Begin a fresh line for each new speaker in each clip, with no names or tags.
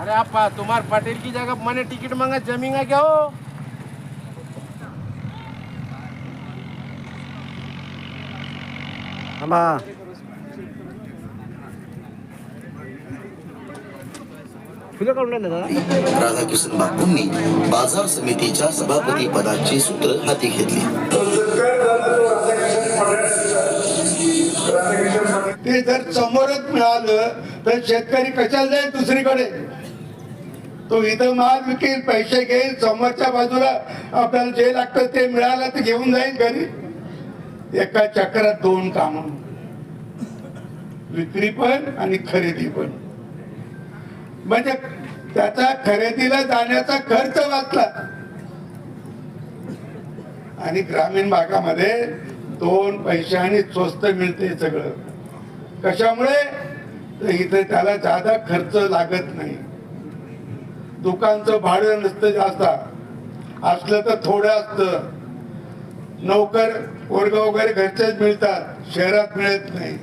अरे आपा तुम्हार पटेल की जगह मैंने टिकट मांगा जमींगा क्या हो?
राहिले दादा?
राधाकिशन बापूंनी बाजार समितीच्या सभापती पदाची सूत्र हाती घेतली.
ते जर समोरच मिळालं तर शेतकरी कशाला जाईल दुसरीकडे? तो इथं माल विकेल पैसे घेईल समोरच्या बाजूला आपल्याला जे लागतं ते मिळालं ते घेऊन जाईल घरी. एका चक्रात दोन काम. विक्री पण आणि खरेदी पण. म्हणजे त्याचा खरेदीला जाण्याचा खर्च वाचला. आणि ग्रामीण भागामध्ये दोन पैशाने स्वस्त मिळते सगळं. कशामुळे? तर इथे त्याला जादा खर्च लागत नाही. दुकानचं भाडं नसतं जास्त. असलं तर थोडं असतं. नोकर वर्ग वगैरे घरचेच मिळतात. शहरात मिळत नाही.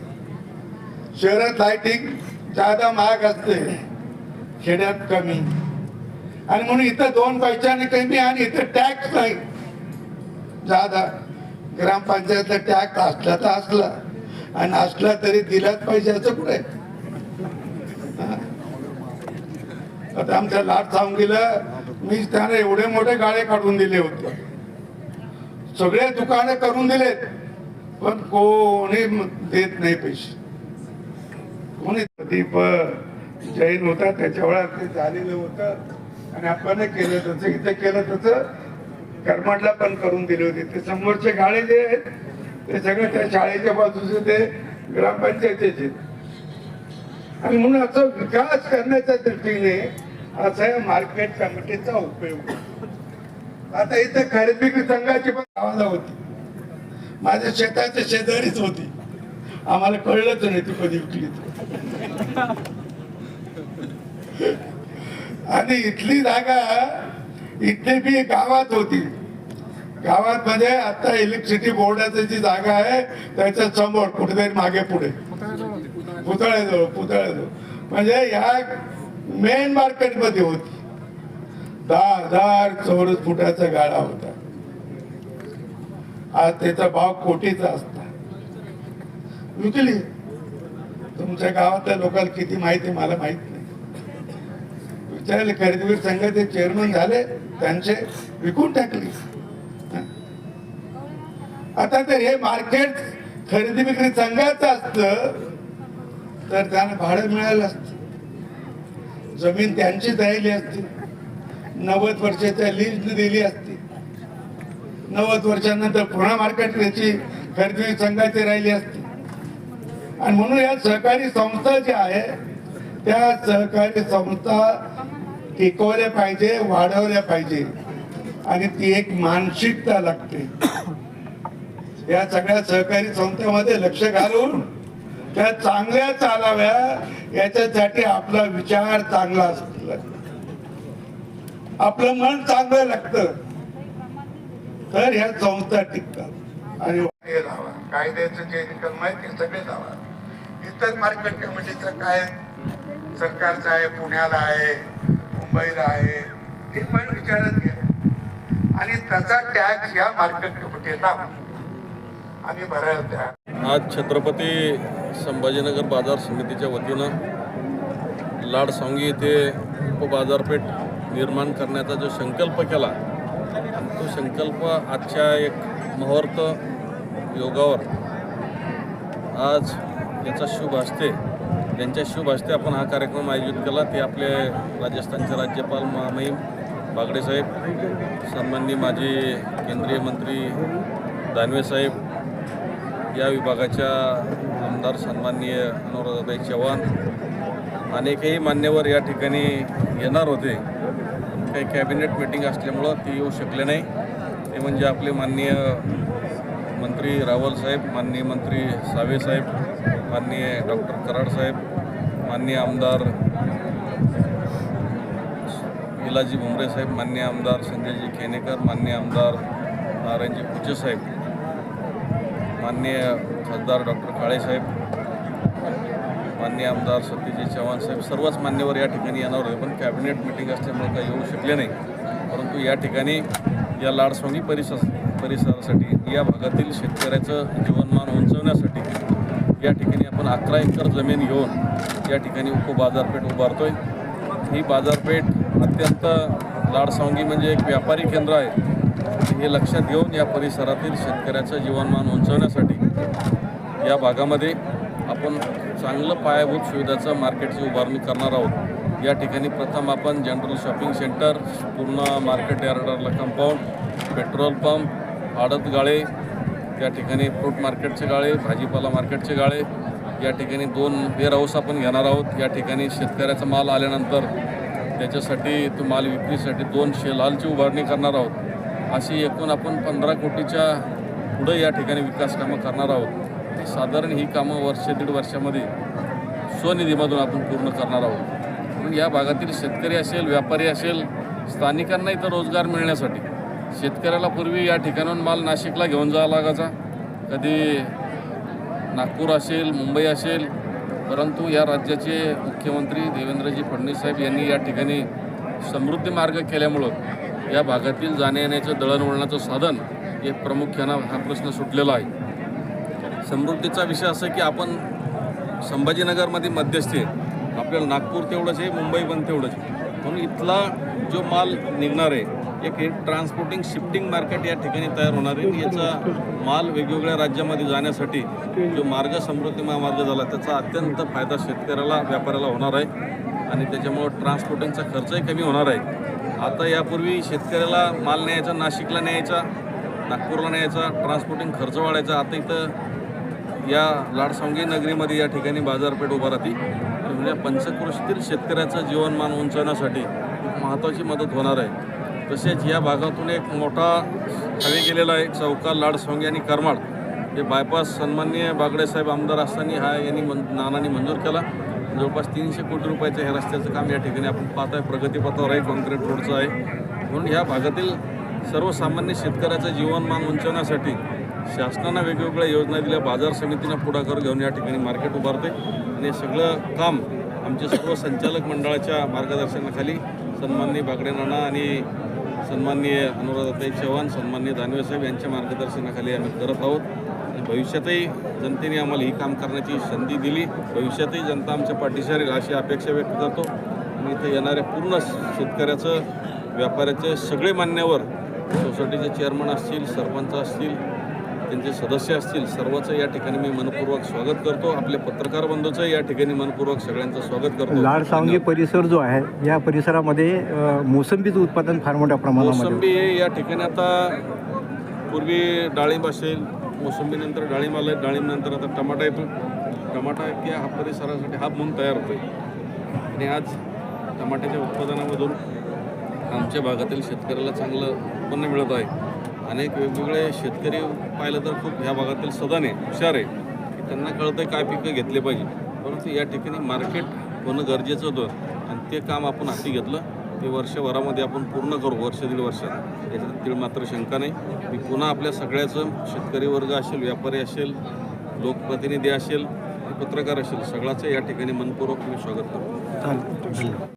शहरात लाईटिंग जादा महाग असते. खेड्यात कमी. आणि म्हणून इथं दोन पैशाने कमी आणि इथं टॅक्स नाही. जादा. ग्रामपंचायतला टॅक्स असला तर असला. आणि असला तरी दिलाच पैशाचं असं कुठे? आता आमच्या लाट सांगीला मी त्याने एवढे मोठे गाळे काढून दिले होते. सगळे दुकाने करून दिलेत. पण कोणी देत नाही पैसे. कोणी प्रदीप जैन होता त्याच्या वेळा ते झालेलं होतं. आणि आपण केलं तसं इथे केलं तसं. करमाडला पण करून दिले होते. ते समोरचे गाळे जे आहेत ते सगळे त्या शाळेच्या बाजूचे ते ग्रामपंचायतीचे आणि म्हणून असं विकास करण्याच्या दृष्टीने असा या मार्केट कमिटीचा उपयोग आता इथे खरेदी संघाची पण गावाला होती. माझ्या शेताच्या शेजारीच होती. आम्हाला कळलंच नाही ती कधी विकली आणि इथली जागा इथली बी गावात होती. गावात मध्ये आता इलेक्ट्रिसिटी बोर्डाची जी जागा आहे त्याच्यासमोर कुठेतरी मागे पुढे. पुतळ्याजवळ पुतळ्याजवळ. म्हणजे या मेन मार्केटमध्ये होती. दहा हजार चौरस फुटाचा गाळा होता. आज त्याचा भाव कोटीचा असता. विकली. तुमच्या गावातल्या लोकांना किती माहिती मला माहीत नाही. विचारले खरेदीवीर संघाचे चेअरमन झाले त्यांचे विकून टाकले. आता तर हे मार्केट खरेदी विक्री संघाचं असतं तर त्यांना भाडं मिळालं असतं. जमीन त्यांचीच राहिली असती. नव्वद वर्षाच्या लीज दिली असती. नव्वद वर्षानंतर पुन्हा मार्केट त्याची खरेदी संघाची राहिली असती. आणि म्हणून या सहकारी संस्था ज्या आहे त्या सहकारी संस्था टिकवल्या पाहिजे वाढवल्या पाहिजे. आणि ती एक मानसिकता लागते. या सगळ्या सहकारी संस्थेमध्ये लक्ष घालून त्या चांगल्या चालाव्या याच्यासाठी आपला विचार चांगला असला आपलं मन चांगलं लागतं. तर ह्या संस्था टिकतात आणि लावा कायद्याचं जे निकम आहे ते सगळे लावा इतर मार्केट कमिटीचं काय? सरकारचं आहे पुण्याला आहे मुंबईला आहे ते पण विचारात घ्या. आणि त्याचा टॅक्स या मार्केट कमिटीला आम्ही भरायला द्या.
आज छत्रपती संभाजीनगर बाजार समितीच्या वतीनं लाडसांगी येथे उपबाजारपेठ निर्माण करण्याचा जो संकल्प केला तो संकल्प आजच्या एक मुहूर्त योगावर आज याचा शुभ असते त्यांच्या शुभ हस्ते आपण हा कार्यक्रम आयोजित केला. ते आपले राजस्थानचे राज्यपाल महामहिम बागडे साहेब सन्माननीय माजी केंद्रीय मंत्री दानवे साहेब या विभागाच्या आमदार सन्माननीय अनुराधाताई चव्हाण अनेकही मान्यवर या ठिकाणी येणार होते. काही कॅबिनेट मिटिंग असल्यामुळं ते येऊ शकले नाही. ते म्हणजे आपले माननीय मंत्री रावल साहेब माननीय मंत्री सावे साहेब माननीय डॉक्टर कराड साहेब माननीय आमदार इलाजी भुमरे साहेब मान्य आमदार संजयजी खेनेकर मान्य आमदार नारायणजी पुचे साहेब. माननीय खासदार डॉक्टर काळेसाहेब मान्य आमदार सतीजी चव्हाण साहेब सर्वच मान्यवर या ठिकाणी येणार होते पण कॅबिनेट मिटिंग असल्यामुळे काही येऊ शकले नाही. परंतु या ठिकाणी या लाडसोंगी परिसर परिसरासाठी या भागातील शेतकऱ्याचं जीवनमान उंचवण्यासाठी या ठिकाणी आपण अकरा एकर जमीन घेऊन या ठिकाणी उपबाजारपेठ आहे ही बाजारपेठ अत्यंत लाडसावंगी म्हणजे एक व्यापारी केंद्र आहे. हे लक्षात घेऊन या परिसरातील शेतकऱ्याचं जीवनमान उंचवण्यासाठी या भागामध्ये आपण चांगलं पायाभूत सुविधाचं मार्केटची उभारणी करणार आहोत. या ठिकाणी प्रथम आपण जनरल शॉपिंग सेंटर पूर्ण मार्केट यार्डरला कंपाऊंड पेट्रोल पंप आडत गाळे त्या ठिकाणी फ्रूट मार्केटचे गाळे भाजीपाला मार्केटचे गाळे या ठिकाणी दोन वेअर हाऊस आपण घेणार आहोत. या ठिकाणी शेतकऱ्याचा माल आल्यानंतर त्याच्यासाठी तो माल विक्रीसाठी दोन शेलालची उभारणी करणार आहोत. अशी एकूण आपण पंधरा कोटीच्या पुढं या ठिकाणी विकास कामं करणार आहोत. ती साधारण ही कामं वर्ष दीड वर्षामध्ये स्वनिधीमधून आपण पूर्ण करणार आहोत. म्हणून या भागातील शेतकरी असेल व्यापारी असेल स्थानिकांना इथं रोजगार मिळण्यासाठी. शेतकऱ्याला पूर्वी या ठिकाणाहून माल नाशिकला घेऊन जावा लागायचा. कधी नागपूर असेल मुंबई असेल परंतु या राज्याचे मुख्यमंत्री देवेंद्रजी फडणवीस साहेब यांनी या ठिकाणी समृद्धी मार्ग केल्यामुळं या भागातील जाण्यायेण्याचं दळणवळणाचं साधन हे प्रामुख्यानं हा प्रश्न सुटलेला आहे. समृद्धीचा विषय असा की आपण संभाजीनगरमध्ये मध्यस्थी आहे. आपल्याला नागपूर तेवढंच आहे मुंबई पण तेवढंच आहे. म्हणून इथला जो माल निघणार आहे एक हे ट्रान्सपोर्टिंग शिफ्टिंग मार्केट या ठिकाणी तयार होणार आहे. याचा माल वेगवेगळ्या राज्यामध्ये जाण्यासाठी जो मार्ग समृद्धी महामार्ग झाला त्याचा अत्यंत फायदा शेतकऱ्याला व्यापाऱ्याला होणार आहे. आणि त्याच्यामुळं ट्रान्सपोर्टिंगचा खर्चही कमी होणार आहे. आता यापूर्वी शेतकऱ्याला माल न्यायचा नाशिकला न्यायचा नागपूरला न्यायचा ट्रान्सपोर्टिंग खर्च वाढायचा. आता इथं या लाडसांगी नगरीमध्ये या ठिकाणी बाजारपेठ उभा राहते. म्हणजे पंचक्रोशीतील शेतकऱ्याचं जीवनमान उंचवण्यासाठी खूप महत्त्वाची मदत होणार आहे. तसेच या भागातून एक मोठा हवे गेलेला आहे चौका लाडसोंगी आणि करमाड हे बायपास सन्माननीय बागडे साहेब आमदार असताना हा यांनी मन नानांनी मंजूर केला. जवळपास तीनशे कोटी रुपयाचं हे रस्त्याचं काम या ठिकाणी आपण पाहत आहे प्रगतीपथावर आहे कॉन्क्रीट रोडचं आहे. म्हणून ह्या भागातील सर्वसामान्य शेतकऱ्याचं जीवनमान उंचवण्यासाठी शासनानं वेगवेगळ्या योजना दिल्या. बाजार समितीनं पुढाकार घेऊन या ठिकाणी मार्केट उभारते आणि हे सगळं काम आमचे सर्व संचालक मंडळाच्या मार्गदर्शनाखाली सन्माननीय बागडे नाना आणि सन्माननीय अनुराधाताई चव्हाण सन्माननीय दानवे साहेब यांच्या मार्गदर्शनाखाली आम्ही करत आहोत. आणि भविष्यातही जनतेने आम्हाला ही काम करण्याची संधी दिली. भविष्यातही जनता आमच्या पाठीशी राहील अशी अपेक्षा व्यक्त करतो. आणि इथे येणाऱ्या पूर्ण शेतकऱ्याचं व्यापाऱ्याचे सगळे मान्यवर सोसायटीचे चेअरमन असतील सरपंच असतील त्यांचे सदस्य असतील सर्वांचं या ठिकाणी मी मनपूर्वक स्वागत करतो. आपल्या पत्रकार बंधूचं या ठिकाणी मनपूर्वक सगळ्यांचं स्वागत करतो.
लाडसावंगी परिसर जो आहे या परिसरामध्ये मोसंबीचं उत्पादन फार मोठ्या प्रमाणामध्ये होतं.
मोसंबी हे या ठिकाणी आता पूर्वी डाळिंब असेल मोसंबीनंतर डाळिंब आलं डाळिंबनंतर आता टमाटा येतो टमाटा या हा परिसरासाठी हा म्हणून तयार होतो आणि आज टमाट्याच्या उत्पादनामधून आमच्या भागातील शेतकऱ्याला चांगलं उत्पन्न मिळत आहे. अनेक वेगवेगळे शेतकरी पाहिलं तर खूप ह्या भागातील सदाने हुशार आहे. की त्यांना कळतं काय पिकं घेतले पाहिजे. परंतु या ठिकाणी मार्केट होणं गरजेचं होतं. आणि ते काम आपण हाती घेतलं. ते वर्षभरामध्ये आपण पूर्ण करू वर्ष. दीड वर्षात याच्यात मात्र शंका नाही. मी पुन्हा आपल्या सगळ्याचं शेतकरी वर्ग असेल व्यापारी असेल लोकप्रतिनिधी असेल पत्रकार असेल सगळ्याचं या ठिकाणी मनपूर्वक मी स्वागत करतो.